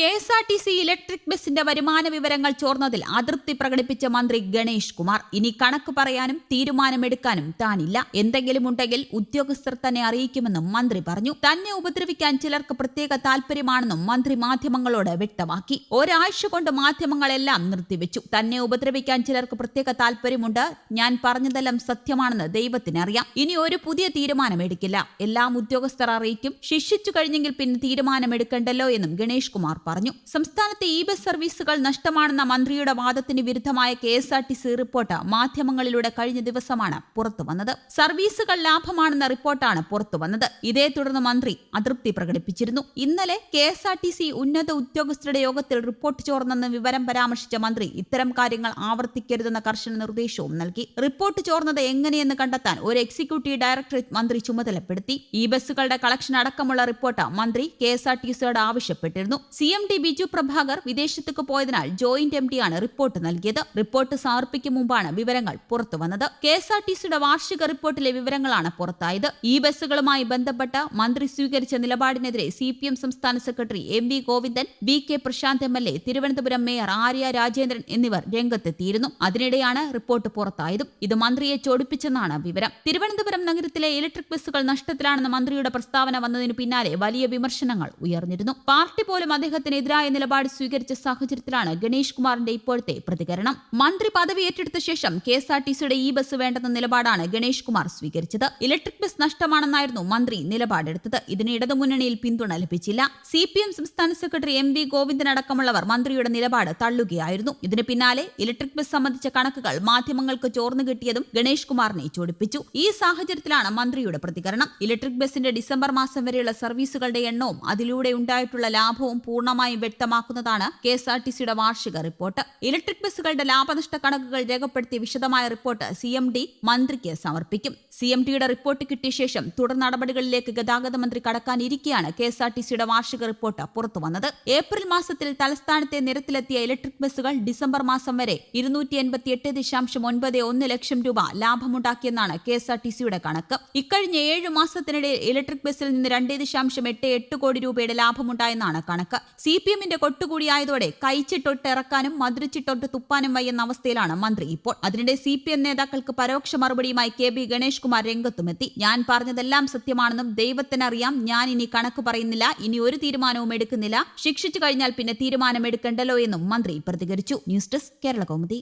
K S R T C electric ബസിന്റെ വരുമാന വിവരങ്ങൾ ചോർന്നതിൽ അതൃപ്തി പ്രകടിപ്പിച്ച മന്ത്രി ഗണേഷ് കുമാർ. ഇനി കണക്ക് പറയാനും തീരുമാനമെടുക്കാനും താനില്ല. എന്തെങ്കിലും ഉണ്ടെങ്കിൽ ഉദ്യോഗസ്ഥർ തന്നെ അറിയിക്കുമെന്നും മന്ത്രി പറഞ്ഞു. തന്നെ ഉപദ്രവിക്കാൻ ചിലർക്ക് പ്രത്യേക താൽപര്യമാണെന്നും മന്ത്രി മാധ്യമങ്ങളോട് വ്യക്തമാക്കി. ഒരാഴ്ച കൊണ്ട് മാധ്യമങ്ങളെല്ലാം നിർത്തിവെച്ചു. തന്നെ ഉപദ്രവിക്കാൻ ചിലർക്ക് പ്രത്യേക താൽപര്യമുണ്ട്. ഞാൻ പറഞ്ഞതെല്ലാം സത്യമാണെന്ന് ദൈവത്തിനറിയാം. ഇനി ഒരു പുതിയ തീരുമാനമെടുക്കില്ല. എല്ലാം ഉദ്യോഗസ്ഥർ അറിയിക്കും. ശിക്ഷിച്ചു കഴിഞ്ഞെങ്കിൽ പിന്നെ തീരുമാനമെടുക്കണ്ടല്ലോ എന്നും ഗണേഷ് കുമാർ പറഞ്ഞു സംസ്ഥാനത്തെ ഇ ബസ് സർവീസുകൾ നഷ്ടമാണെന്ന മന്ത്രിയുടെ വാദത്തിന് വിരുദ്ധമായ K S R T C report മാധ്യമങ്ങളിലൂടെ കഴിഞ്ഞ ദിവസമാണ് പുറത്തുവന്നത് സർവീസുകൾ ലാഭമാണെന്ന റിപ്പോർട്ടാണ് പുറത്തുവന്നത് ഇതേ തുടർന്ന് മന്ത്രി അതൃപ്തി പ്രകടിപ്പിച്ചിരുന്നു. ഇന്നലെ K S R T C ഉന്നത ഉദ്യോഗസ്ഥരുടെ യോഗത്തിൽ റിപ്പോർട്ട് ചോർന്നെന്ന വിവരം പരാമർശിച്ച മന്ത്രി ഇത്തരം കാര്യങ്ങൾ ആവർത്തിക്കരുതെന്ന കർശന നിർദ്ദേശവും നൽകി. റിപ്പോർട്ട് ചോർന്നത് എങ്ങനെയെന്ന് കണ്ടെത്താൻ ഒരു എക്സിക്യൂട്ടീവ് ഡയറക്ടറേറ്റ് മന്ത്രി ചുമതലപ്പെടുത്തി. ഇ ബസ്സുകളുടെ കളക്ഷൻ അടക്കമുള്ള റിപ്പോർട്ട് മന്ത്രി കെ എസ് ആർ ടി സിയോട് ആവശ്യപ്പെട്ടിരുന്നു. C M D Biju Prabhakar വിദേശത്തേക്ക് പോയതിനാൽ ജോയിന്റ് എം ഡിയാണ് റിപ്പോർട്ട് നൽകിയത്. റിപ്പോർട്ട് സമർപ്പിക്കും മുമ്പാണ് വിവരങ്ങൾ പുറത്തുവന്നത് കെ എസ് ആർ ടി സിയുടെ വാർഷിക റിപ്പോർട്ടിലെ വിവരങ്ങളാണ് പുറത്തായത്. ഈ ബസ്സുകളുമായി ബന്ധപ്പെട്ട് മന്ത്രി സ്വീകരിച്ച നിലപാടിനെതിരെ സി പി എം സംസ്ഥാന secretary M V Govindan V K Prashanth M L A Thiruvananthapuram mayor Arya Rajendran എന്നിവർ രംഗത്തെത്തിയിരുന്നു. അതിനിടെയാണ് റിപ്പോർട്ട് പുറത്തായതും. ഇത് മന്ത്രിയെ ചൊടിപ്പിച്ചെന്നാണ് വിവരം. തിരുവനന്തപുരം നഗരത്തിലെ ഇലക്ട്രിക് ബസ്സുകൾ നഷ്ടത്തിലാണെന്ന മന്ത്രിയുടെ പ്രസ്താവന വന്നതിനു പിന്നാലെ വലിയ വിമർശനങ്ങൾ ഉയർന്നിരുന്നു. പാർട്ടി പോലും അദ്ദേഹത്തിനെതിരായ നിലപാട് സ്വീകരിച്ച സാഹചര്യത്തിലാണ് ഗണേഷ് കുമാറിന്റെ ഇപ്പോഴത്തെ പ്രതികരണം. മന്ത്രി പദവി ഏറ്റെടുത്ത ശേഷം കെ എസ് ആർ ടി സിയുടെ ഈ ബസ് വേണ്ടെന്ന നിലപാടാണ് ഗണേഷ് കുമാർ സ്വീകരിച്ചത്. ഇലക്ട്രിക് ബസ് നഷ്ടമാണെന്നായിരുന്നു മന്ത്രി നിലപാടെടുത്തത്. ഇതിന് ഇടതുമുന്നണിയിൽ പിന്തുണ ലഭിച്ചില്ല. സി പി എം സംസ്ഥാന സെക്രട്ടറി എം വി ഗോവിന്ദൻ അടക്കമുള്ളവർ മന്ത്രിയുടെ നിലപാട് തള്ളുകയായിരുന്നു. ഇതിന് പിന്നാലെ ഇലക്ട്രിക് ബസ് സംബന്ധിച്ച കണക്കുകൾ മാധ്യമങ്ങൾക്ക് ചോർന്നു കിട്ടിയതും ഗണേഷ് കുമാറിനെ ചൊടിപ്പിച്ചു. ഈ സാഹചര്യത്തിലാണ് മന്ത്രിയുടെ പ്രതികരണം. ഇലക്ട്രിക് ബസിന്റെ ഡിസംബർ മാസം വരെയുള്ള സർവീസുകളുടെ എണ്ണവും അതിലൂടെ ഉണ്ടായിട്ടുള്ള ലാഭവും പൂർണമായും വ്യക്തമാക്കുന്നതാണ് കെ എസ് ആർ ടി സിയുടെ വാർഷിക റിപ്പോർട്ട്. ഇലക്ട്രിക് ബസ്സുകളുടെ ലാഭനഷ്ട കണക്കുകൾ രേഖപ്പെടുത്തിയ വിശദമായ റിപ്പോർട്ട് സി എം ഡി മന്ത്രിക്ക് സമർപ്പിക്കും. സി എം ഡിയുടെ റിപ്പോർട്ട് കിട്ടിയ ശേഷം തുടർ നടപടികളിലേക്ക് ഗതാഗത മന്ത്രി കടക്കാനിരിക്കെയാണ് കെ എസ് ആർ ടി സിയുടെ വാർഷിക റിപ്പോർട്ട് പുറത്തുവന്നത്. ഏപ്രിൽ മാസത്തിൽ തലസ്ഥാനത്തെ നിരത്തിലെത്തിയ ഇലക്ട്രിക് ബസ്സുകൾ ഡിസംബർ മാസം വരെ ഇരുന്നൂറ്റി എൺപത്തി എട്ട് ദശാംശം ഒൻപത് ഒന്ന് ലക്ഷം രൂപ ലാഭമുണ്ടാക്കിയെന്നാണ് കെ എസ് ആർ ടി സിയുടെ കണക്ക്. ഇക്കഴിഞ്ഞ ഏഴ് മാസത്തിനിടെ ഇലക്ട്രിക് ബസ്സിൽ നിന്ന് രണ്ട് ദശാംശം എട്ട് എട്ട് കോടി രൂപയുടെ ലാഭമുണ്ടായെന്നാണ് കണക്ക്. സി പി എമ്മിന്റെ കൊട്ടുകൂടിയായതോടെ കൈച്ചിട്ടൊട്ട് ഇറക്കാനും മധുരച്ചിട്ടൊട്ട് തുപ്പാനും വയ്യുന്ന അവസ്ഥയിലാണ് മന്ത്രി. ഇപ്പോൾ അതിനിടെ സി പി എം നേതാക്കൾക്ക് പരോക്ഷ മറുപടിയുമായി കെ ബി ഗണേഷ് കുമാർ രംഗത്തുമെത്തി. ഞാൻ പറഞ്ഞതെല്ലാം സത്യമാണെന്നും ദൈവത്തിനറിയാം. ഞാൻ ഇനി കണക്ക് പറയുന്നില്ല. ഇനി ഒരു തീരുമാനവും എടുക്കുന്നില്ല. ശിക്ഷിച്ചു കഴിഞ്ഞാൽ പിന്നെ തീരുമാനം എടുക്കണ്ടല്ലോ എന്നും മന്ത്രി പ്രതികരിച്ചു. News desk Kerala Kaumudi.